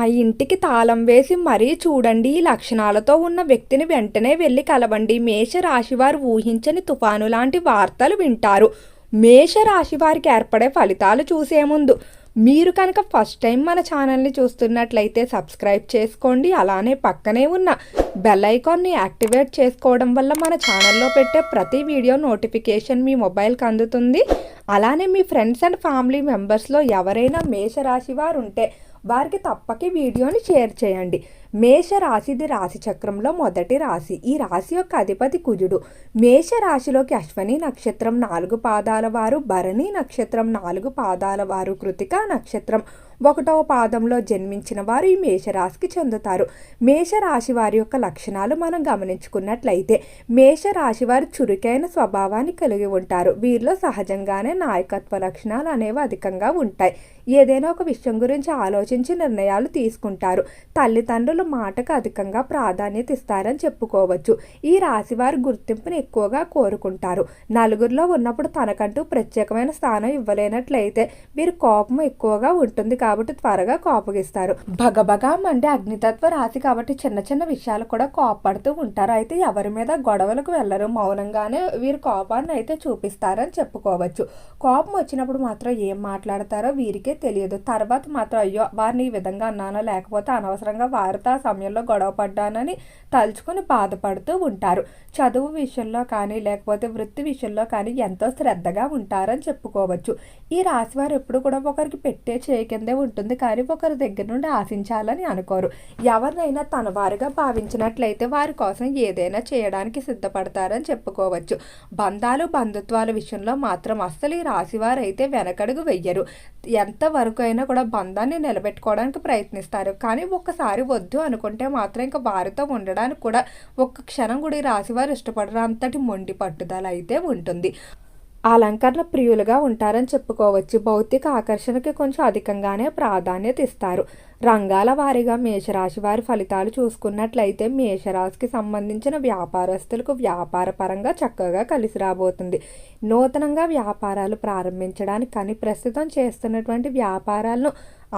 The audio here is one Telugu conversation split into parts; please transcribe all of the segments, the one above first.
ఆ ఇంటికి తాళం వేసి మరీ చూడండి ఈ లక్షణాలతో ఉన్న వ్యక్తిని వెంటనే వెళ్ళి కలవండి. మేషరాశివారు ఊహించని తుఫాను లాంటి వార్తలు వింటారు. మేష రాశి వారికి ఏర్పడే ఫలితాలు చూసే ముందు మీరు కనుక ఫస్ట్ టైం మన ఛానల్ని చూస్తున్నట్లయితే సబ్స్క్రైబ్ చేసుకోండి. అలానే పక్కనే ఉన్న బెల్ ఐకాన్ని యాక్టివేట్ చేసుకోవడం వల్ల మన ఛానల్లో పెట్టే ప్రతి వీడియో నోటిఫికేషన్ మీ మొబైల్కి అందుతుంది. అలానే మీ ఫ్రెండ్స్ అండ్ ఫ్యామిలీ మెంబర్స్లో ఎవరైనా మేషరాశి వారు ఉంటే వారికి తప్పక వీడియోని షేర్ చేయండి. మేష రాశిది రాశి చక్రంలో మొదటి రాశి. ఈ రాశి యొక్క అధిపతి కుజుడు. మేష రాశిలోకి అశ్వని నక్షత్రం నాలుగు పాదాల వారు భరణి నక్షత్రం నాలుగు పాదాల వారు కృతిక నక్షత్రం ఒకటవ పాదంలో జన్మించిన వారు ఈ మేషరాశికి చెందుతారు. మేషరాశి వారి యొక్క లక్షణాలు మనం గమనించుకున్నట్లయితే మేషరాశి వారు చురుకైన స్వభావాన్ని కలిగి ఉంటారు. వీరిలో సహజంగానే నాయకత్వ లక్షణాలు అనేవి అధికంగా ఉంటాయి. ఏదైనా ఒక విషయం గురించి ఆలోచించి నిర్ణయాలు తీసుకుంటారు. తల్లిదండ్రులు మాటకు అధికంగా ప్రాధాన్యత ఇస్తారని చెప్పుకోవచ్చు. ఈ రాశి వారి ఎక్కువగా కోరుకుంటారు. నలుగురిలో ఉన్నప్పుడు తనకంటూ ప్రత్యేకమైన స్థానం ఇవ్వలేనట్లయితే మీరు కోపం ఎక్కువగా ఉంటుంది కాబట్టి త్వరగా కోపగిస్తారు. భగభగా మండే అగ్నితత్వ రాశి కాబట్టి చిన్న చిన్న విషయాలు కూడా కోపడుతూ ఉంటారు. అయితే ఎవరి మీద గొడవలకు వెళ్ళరు. మౌనంగానే వీరి కోపాన్ని అయితే చూపిస్తారని చెప్పుకోవచ్చు. కోపం వచ్చినప్పుడు మాత్రం ఏం మాట్లాడతారో వీరికే తెలియదు. తర్వాత మాత్రం అయ్యో వారిని ఈ విధంగా అన్నానో లేకపోతే అనవసరంగా వారితో ఆ సమయంలో గొడవ పడ్డానని తలుచుకొని బాధపడుతూ ఉంటారు. చదువు విషయంలో కానీ లేకపోతే వృత్తి విషయంలో కానీ ఎంతో శ్రద్ధగా ఉంటారని చెప్పుకోవచ్చు. ఈ రాశివారు ఎప్పుడు కూడా ఒకరికి పెట్టే చేయకిందే ఉంటుంది. కానీ ఒకరి దగ్గర నుండి ఆశించాలని అనుకోరు. ఎవరినైనా తన వారుగా భావించినట్లయితే వారి కోసం ఏదైనా చేయడానికి సిద్ధపడతారని చెప్పుకోవచ్చు. బంధాలు బంధుత్వాల విషయంలో మాత్రం అస్సలు ఈ రాశివారు అయితే వెనకడుగు వెయ్యరు. ఎంతవరకు అయినా కూడా బంధాన్ని నిలబెట్టుకోవడానికి ప్రయత్నిస్తారు. కానీ ఒక్కసారి వద్దు అనుకుంటే మాత్రం ఇంకా వారితో ఉండడానికి కూడా ఒక్క క్షణం కూడా ఈ రాశి వారు ఇష్టపడరు. అంతటి మొండి పట్టుదల అయితే ఉంటుంది. అలంకరణ ప్రియులుగా ఉంటారని చెప్పుకోవచ్చు. భౌతిక ఆకర్షణకి కొంచెం అధికంగానే ప్రాధాన్యత ఇస్తారు. రంగాల వారీగా మేషరాశి వారి ఫలితాలు చూసుకున్నట్లయితే మేషరాశికి సంబంధించిన వ్యాపారస్తులకు వ్యాపార పరంగా చక్కగా కలిసి రాబోతుంది. నూతనంగా వ్యాపారాలు ప్రారంభించడానికి కానీ ప్రస్తుతం చేస్తున్నటువంటి వ్యాపారాలను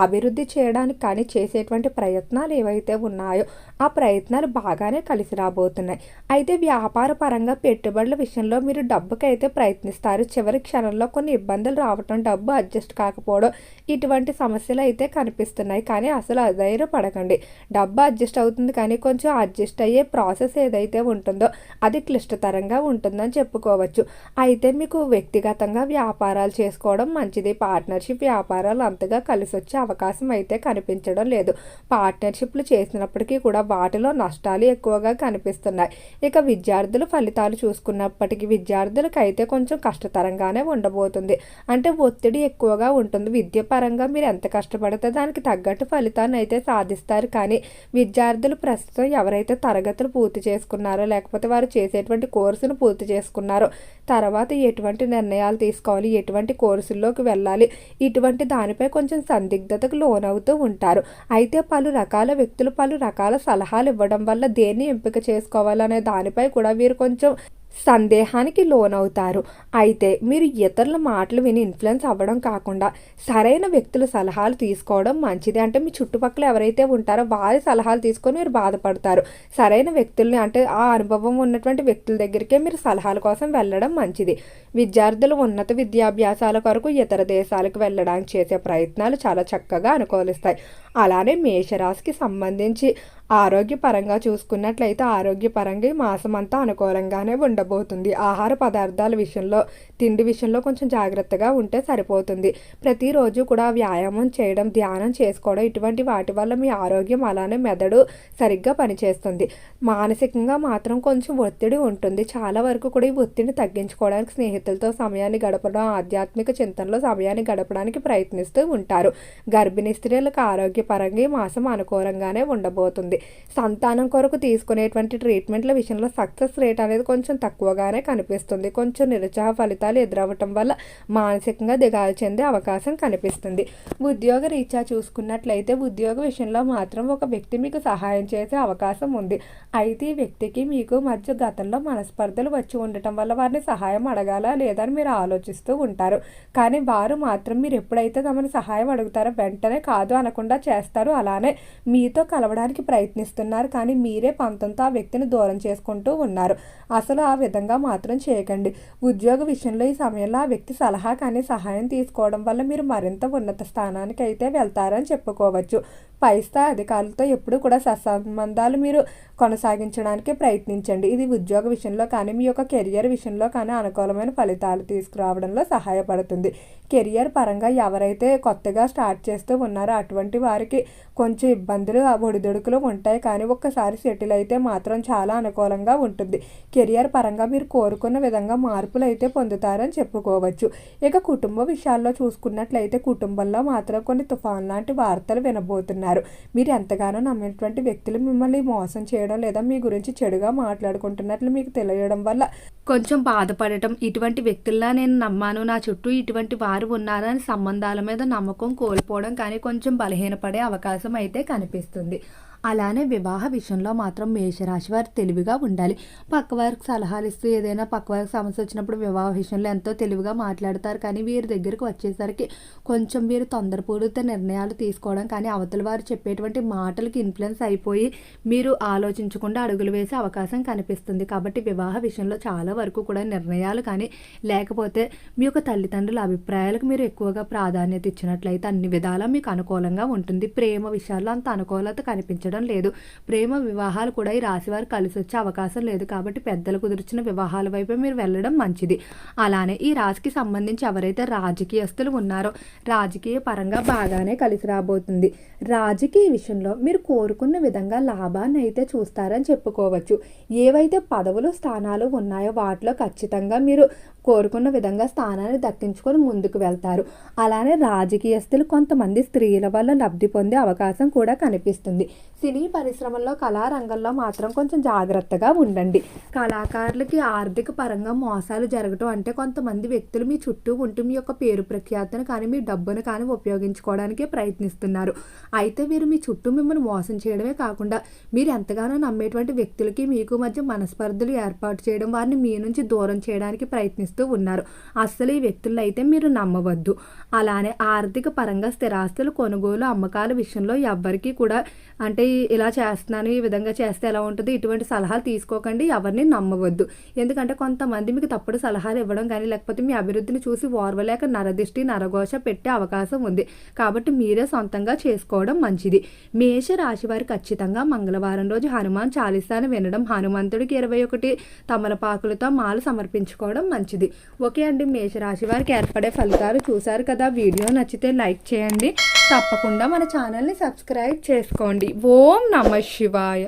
అభివృద్ధి చేయడానికి కానీ చేసేటువంటి ప్రయత్నాలు ఏవైతే ఉన్నాయో ఆ ప్రయత్నాలు బాగానే కలిసి రాబోతున్నాయి. అయితే వ్యాపార పరంగా పెట్టుబడుల విషయంలో మీరు డబ్బుకైతే ప్రయత్నిస్తారు. చివరి క్షణంలో కొన్ని ఇబ్బందులు రావటం డబ్బు అడ్జస్ట్ కాకపోవడం ఇటువంటి సమస్యలు అయితే కనిపిస్తున్నాయి. కానీ అసలు అధైర్య పడకండి డబ్బు అడ్జస్ట్ అవుతుంది కానీ కొంచెం అడ్జస్ట్ అయ్యే ప్రాసెస్ ఏదైతే ఉంటుందో అది క్లిష్టతరంగా ఉంటుందని చెప్పుకోవచ్చు. అయితే మీకు వ్యక్తిగతంగా వ్యాపారాలు చేసుకోవడం మంచిది. పార్ట్నర్షిప్ వ్యాపారాలు అంతగా కలిసి వచ్చే అవకాశం అయితే కనిపించడం లేదు. పార్ట్నర్షిప్లు చేసినప్పటికీ కూడా వాటిలో నష్టాలు ఎక్కువగా కనిపిస్తున్నాయి. ఇక విద్యార్థులు ఫలితాలు చూసుకున్నప్పటికీ విద్యార్థులకు అయితే కొంచెం కష్టతరంగానే ఉండబోతుంది. అంటే ఒత్తిడి ఎక్కువగా ఉంటుంది. విద్య పరంగా మీరు ఎంత కష్టపడితే దానికి తగ్గట్టు ఫలితాన్ని అయితే సాధిస్తారు. కానీ విద్యార్థులు ప్రస్తుతం ఎవరైతే తరగతులు పూర్తి చేసుకున్నారో లేకపోతే వారు చేసేటువంటి కోర్సును పూర్తి చేసుకున్నారో తర్వాత ఎటువంటి నిర్ణయాలు తీసుకోవాలి ఎటువంటి కోర్సుల్లోకి వెళ్ళాలి ఇటువంటి దానిపై కొంచెం సందిగ్ధతకు లోనవుతూ ఉంటారు. అయితే పలు రకాల వ్యక్తులు పలు రకాల సలహాలు ఇవ్వడం వల్ల దేన్ని ఎంపిక చేసుకోవాలనే దానిపై కూడా వీరు కొంచెం సందేహానికి లోనవుతారు. అయితే మీరు ఇతరుల మాటలు విని ఇన్ఫ్లుయెన్స్ అవ్వడం కాకుండా సరైన వ్యక్తుల సలహాలు తీసుకోవడం మంచిది. అంటే మీ చుట్టుపక్కల ఎవరైతే ఉంటారో వారి సలహాలు తీసుకొని మీరు బాధపడతారు. సరైన వ్యక్తుల్ని అంటే ఆ అనుభవం ఉన్నటువంటి వ్యక్తుల దగ్గరికే మీరు సలహాల కోసం వెళ్ళడం మంచిది. విద్యార్థులు ఉన్నత విద్యాభ్యాసాల కొరకు ఇతర దేశాలకు వెళ్ళడానికి చేసే ప్రయత్నాలు చాలా చక్కగా అనుకూలిస్తాయి. అలానే మేషరాశికి సంబంధించి ఆరోగ్యపరంగా చూసుకున్నట్లయితే ఆరోగ్యపరంగా ఈ మాసం అంతా అనుకూలంగానే ఉండబోతుంది. ఆహార పదార్థాల విషయంలో తిండి విషయంలో కొంచెం జాగ్రత్తగా ఉంటే సరిపోతుంది. ప్రతిరోజు కూడా వ్యాయామం చేయడం ధ్యానం చేసుకోవడం ఇటువంటి వాటి వల్ల మీ ఆరోగ్యం అలానే మెదడు సరిగ్గా పనిచేస్తుంది. మానసికంగా మాత్రం కొంచెం ఒత్తిడి ఉంటుంది. చాలా వరకు కూడా ఈ ఒత్తిడిని తగ్గించుకోవడానికి స్నేహితులతో సమయాన్ని గడపడం ఆధ్యాత్మిక చింతనలో సమయాన్ని గడపడానికి ప్రయత్నిస్తూ ఉంటారు. గర్భిణీ స్త్రీలకు ఆరోగ్యపరంగా ఈ మాసం అనుకూలంగానే ఉండబోతుంది. సంతానం కొరకు తీసుకునేటువంటి ట్రీట్మెంట్ల విషయంలో సక్సెస్ రేట్ అనేది కొంచెం తక్కువగానే కనిపిస్తుంది. కొంచెం నిరుత్సాహ ఫలితాలు ఎదురవ్వటం వల్ల మానసికంగా దిగాలు చెందే అవకాశం కనిపిస్తుంది. ఉద్యోగ రీత్యా చూసుకున్నట్లయితే ఉద్యోగ విషయంలో మాత్రం ఒక వ్యక్తి మీకు సహాయం చేసే అవకాశం ఉంది. అయితే ఈ వ్యక్తికి మీకు మధ్య గతంలో మనస్పర్ధలు వచ్చి ఉండటం వల్ల వారిని సహాయం అడగాలా లేదా అని మీరు ఆలోచిస్తూ ఉంటారు. కానీ వారు మాత్రం మీరు ఎప్పుడైతే తమని సహాయం అడుగుతారో వెంటనే కాదు అనకుండా చేస్తారు. అలానే మీతో కలవడానికి ప్రయత్నం ప్రయత్నిస్తున్నారు కానీ మీరే పంతంతో ఆ వ్యక్తిని దూరం చేసుకుంటూ ఉన్నారు. అసలు ఆ విధంగా మాత్రం చేయకండి. ఉద్యోగ విషయంలో ఈ సమయంలో ఆ వ్యక్తి సలహా కానీ సహాయం తీసుకోవడం వల్ల మీరు మరింత ఉన్నత స్థానానికి అయితే వెళ్తారని చెప్పుకోవచ్చు. పై స్థాయి అధికారులతో ఎప్పుడు కూడా సత్సంబంధాలు మీరు కొనసాగించడానికి ప్రయత్నించండి. ఇది ఉద్యోగ విషయంలో కానీ మీ యొక్క కెరియర్ విషయంలో కానీ అనుకూలమైన ఫలితాలు తీసుకురావడంలో సహాయపడుతుంది. కెరియర్ పరంగా ఎవరైతే కొత్తగా స్టార్ట్ చేస్తూ ఉన్నారో అటువంటి వారికి కొంచెం ఇబ్బందులు ఒడిదుడుకులు ఉంటాయి. కానీ ఒక్కసారి సెటిల్ అయితే మాత్రం చాలా అనుకూలంగా ఉంటుంది. కెరియర్ పరంగా మీరు కోరుకున్న విధంగా మార్పులు అయితే పొందుతారని చెప్పుకోవచ్చు. ఇక కుటుంబ విషయాల్లో చూసుకున్నట్లయితే కుటుంబంలో మాత్రం కొన్ని తుఫాన్ లాంటి వార్తలు వినబోతున్నారు. మీరు ఎంతగానో నమ్మినటువంటి వ్యక్తులు మిమ్మల్ని మోసం చేయడం లేదా మీ గురించి చెడుగా మాట్లాడుకుంటున్నట్లు మీకు తెలియడం వల్ల కొంచెం బాధపడటం ఇటువంటి వ్యక్తుల్లా నేను నమ్మాను నా చుట్టూ ఇటువంటి వారు ఉన్నారని సంబంధాల మీద నమ్మకం కోల్పోవడం కానీ కొంచెం బలహీనపడే అవకాశం అయితే కనిపిస్తుంది. అలానే వివాహ విషయంలో మాత్రం మేషరాశి వారు తెలివిగా ఉండాలి. పక్కవారికి సలహాలు ఇస్తూ ఏదైనా పక్కవారికి సమస్య వచ్చినప్పుడు వివాహ విషయంలో ఎంతో తెలివిగా మాట్లాడతారు. కానీ వీరి దగ్గరకు వచ్చేసరికి కొంచెం వీరు తొందరపూరిత నిర్ణయాలు తీసుకోవడం కానీ అవతల వారు చెప్పేటువంటి మాటలకు ఇన్ఫ్లుయెన్స్ అయిపోయి మీరు ఆలోచించకుండా అడుగులు వేసే అవకాశం కనిపిస్తుంది. కాబట్టి వివాహ విషయంలో చాలా వరకు కూడా నిర్ణయాలు కానీ లేకపోతే మీ యొక్క తల్లిదండ్రుల అభిప్రాయాలకు మీరు ఎక్కువగా ప్రాధాన్యత ఇచ్చినట్లయితే అన్ని విధాలా మీకు అనుకూలంగా ఉంటుంది. ప్రేమ విషయాల్లో అంత అనుకూలత నచ్చడం లేదు. ప్రేమ వివాహాలు కూడా ఈ రాశి వారు కలిసి వచ్చే అవకాశం లేదు కాబట్టి పెద్దలు కుదిర్చిన వివాహాల వైపే మీరు వెళ్ళడం మంచిది. అలానే ఈ రాశికి సంబంధించి ఎవరైతే రాజకీయస్తులు ఉన్నారో రాజకీయ పరంగా బాగానే కలిసి రాబోతుంది. రాజకీయ విషయంలో మీరు కోరుకున్న విధంగా లాభాన్ని అయితే చూస్తారని చెప్పుకోవచ్చు. ఏవైతే పదవులు స్థానాలు ఉన్నాయో వాటిలో ఖచ్చితంగా మీరు కోరుకున్న విధంగా స్థానాన్ని దక్కించుకొని ముందుకు వెళ్తారు. అలానే రాజకీయస్తులు కొంతమంది స్త్రీల వల్ల లబ్ధి పొందే అవకాశం కూడా కనిపిస్తుంది. సినీ పరిశ్రమల్లో కళారంగంలో మాత్రం కొంచెం జాగ్రత్తగా ఉండండి. కళాకారులకి ఆర్థిక పరంగా మోసాలు జరగటం అంటే కొంతమంది వ్యక్తులు మీ చుట్టూ ఉంటూ మీ యొక్క పేరు ప్రఖ్యాతను కానీ మీ డబ్బును కానీ ఉపయోగించుకోవడానికి ప్రయత్నిస్తున్నారు. అయితే వీరు మీ చుట్టూ మిమ్మల్ని మోసం చేయడమే కాకుండా మీరు ఎంతగానో నమ్మేటువంటి వ్యక్తులకి మీకు మధ్య మనస్పర్ధలు ఏర్పాటు చేయడం వారిని మీ నుంచి దూరం చేయడానికి ప్రయత్నిస్తూ ఉన్నారు. అస్సలు ఈ వ్యక్తులను అయితే మీరు నమ్మవద్దు. అలానే ఆర్థిక పరంగా స్థిరాస్తులు కొనుగోలు అమ్మకాల విషయంలో ఎవ్వరికీ కూడా అంటే ఇలా చేస్తున్నాను ఈ విధంగా చేస్తే ఎలా ఉంటుంది? ఇటువంటి సలహాలు తీసుకోకండి ఎవరిని నమ్మవద్దు. ఎందుకంటే కొంతమంది మీకు తప్పుడు సలహాలు ఇవ్వడం కానీ లేకపోతే మీ అభివృద్ధిని చూసి ఓర్వలేక నరదిష్టి నరఘోష పెట్టే అవకాశం ఉంది. కాబట్టి మీరే సొంతంగా చేసుకోవడం మంచిది. మేష రాశి వారు ఖచ్చితంగా మంగళవారం రోజు హనుమాన్ చాలీసాను వినడం హనుమంతుడికి ఇరవై ఒకటి తమలపాకులతో మాలు సమర్పించుకోవడం మంచిది. ఓకే అండి మేషరాశి వారికి ఏర్పడే ఫలితాలు చూశారు కదా. వీడియో నచ్చితే లైక్ చేయండి. తప్పకుండా మన ఛానల్ని సబ్స్క్రైబ్ చేసుకోండి. ఓ ఓం నమ శివాయ